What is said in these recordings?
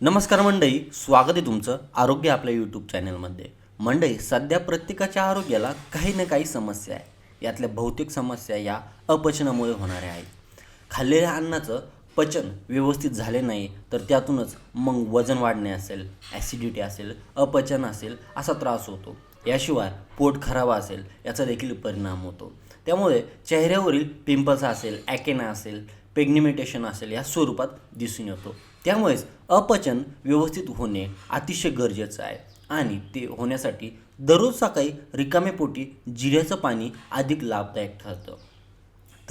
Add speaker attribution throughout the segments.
Speaker 1: नमस्कार मंडई स्वागत आहे तुमचं आरोग्य आपल्या यूट्यूब चॅनलमध्ये मंडई सध्या प्रत्येकाच्या आरोग्याला काही ना काही समस्या आहे. यातल्या बहुतेक समस्या या अपचनामुळे होणाऱ्या आहेत. खाल्लेल्या अन्नाचं पचन व्यवस्थित झाले नाही तर त्यातूनच मग वजन वाढणे असेल ॲसिडिटी असेल अपचन असेल असा त्रास होतो. याशिवाय पोट खराब असेल याचा देखील परिणाम होतो. त्यामुळे चेहऱ्यावरील पिंपल्स असेल ॲकेना असेल पेग्निमेटेशन असेल या स्वरूपात दिसून येतो. त्यामुळेच अपचन व्यवस्थित होणे अतिशय गरजेचं आहे आणि ते होण्यासाठी दररोज सकाळी रिकाम्या पोटी जिऱ्याचं पाणी अधिक लाभदायक ठरतं.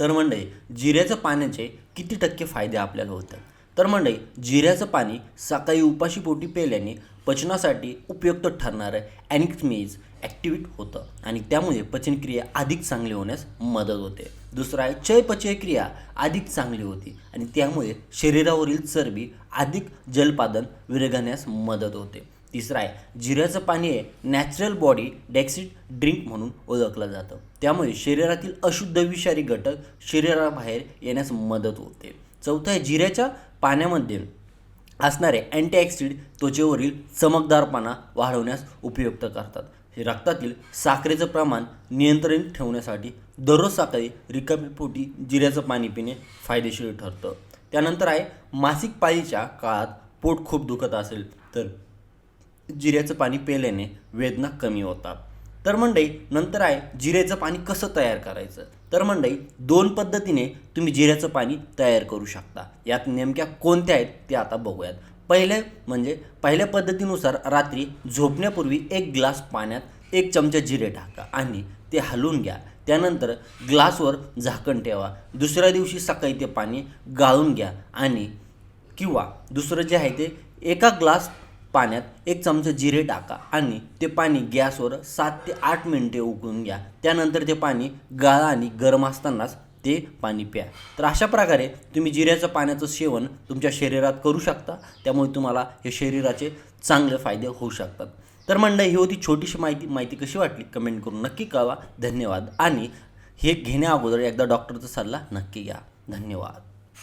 Speaker 1: तर म्हणजे जिऱ्याचं पाण्याचे किती टक्के फायदे आपल्याला होतात? तर म्हणजे जिऱ्याचं पाणी सकाळी उपाशी पोटी प्यायल्याने पचनासाठी उपयुक्त ठरणारं ॲनिक्समेज ॲक्टिवेट होतं आणि त्यामुळे पचनक्रिया अधिक चांगली होण्यास मदत होते. दुसरं आहे चयपचय क्रिया अधिक चांगली होती आणि त्यामुळे शरीरावरील चरबी अधिक जलपादन विरघळण्यास मदत होते. तिसरं आहे जिऱ्याचं पाणी हे नॅचरल बॉडी डेक्सिट ड्रिंक म्हणून ओळखलं जातं. त्यामुळे शरीरातील अशुद्ध विषारी घटक शरीराबाहेर येण्यास मदत होते. चौथं आहे जिऱ्याच्या पाण्यामध्ये असणारे अँटीऑक्सिड त्वचेवरील चमकदारपणा वाढवण्यास उपयुक्त करतात. हे रक्तातील साखरेचं प्रमाण नियंत्रित ठेवण्यासाठी दररोज सकाळी रिकामी पोटी जिऱ्याचं पाणी पिणे फायदेशीर ठरतं. त्यानंतर आहे मासिक पाळीच्या काळात पोट खूप दुखत असेल तर जिऱ्याचं पाणी प्यायल्याने वेदना कमी होतात. तर मंडई नंतर आहे जिऱ्याचं पाणी कसं तयार करायचं? तर मंडई दोन पद्धतीने तुम्ही जिऱ्याचं पाणी तयार करू शकता. यात नेमक्या कोणत्या आहेत ते आता बघूयात. पहिले म्हणजे पहिल्या पद्धतीनुसार रात्री झोपण्यापूर्वी एक ग्लास पाण्यात एक चमचा जिरे टाका आणि ते हलवून घ्या. त्यानंतर ग्लासवर झाकण ठेवा. दुसऱ्या दिवशी सकाळी ते पाणी गाळून घ्या आणि किंवा दुसरं जे आहे ते एका ग्लास पाण्यात एक चमचा जिरे टाका आणि ते पाणी गॅसवर सात ते आठ मिनिटे उकळून घ्या. त्यानंतर ते पाणी गाळा आणि गरम असतानाच ते पाणी प्या. तर अशा प्रकारे तुम्ही जिऱ्याचं पाण्याचं सेवन तुमच्या शरीरात करू शकता. त्यामुळे तुम्हाला हे शरीराचे चांगले फायदे होऊ शकतात. तर मंडळी ही होती छोटीशी माहिती. माहिती कशी वाटली? कमेंट करून नक्की कळवा. धन्यवाद. आणि हे घेण्या अगोदर एकदा डॉक्टरचा सल्ला नक्की घ्या. धन्यवाद.